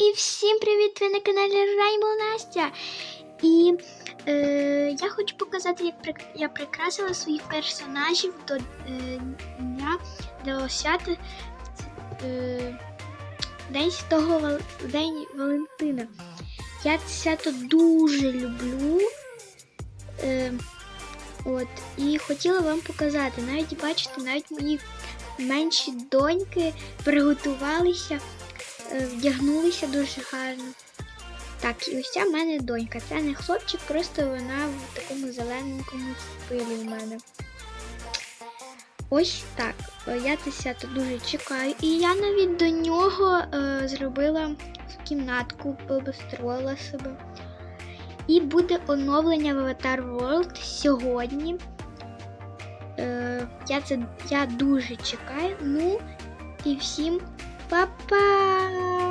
і всім привіт! Ви на каналі Rainbow Настя. І е, я хочу показати, як я прикрасила своїх персонажів до е, дня до свята е, День Вал- День Валентина. Я це свято дуже люблю. Е, от, і хотіла вам показати. Навіть бачите, навіть мої менші доньки приготувалися, вдягнулися дуже гарно. Так, і ось ця в мене донька. Це не хлопчик, просто вона в такому зелененькому стилі в мене. Ось так. Е, Я це дуже чекаю. І я навіть до нього е, зробила кімнатку, побестроїла себе. І буде оновлення в Avatar World сьогодні. Е, я це я дуже чекаю. Ну і всім pa pa!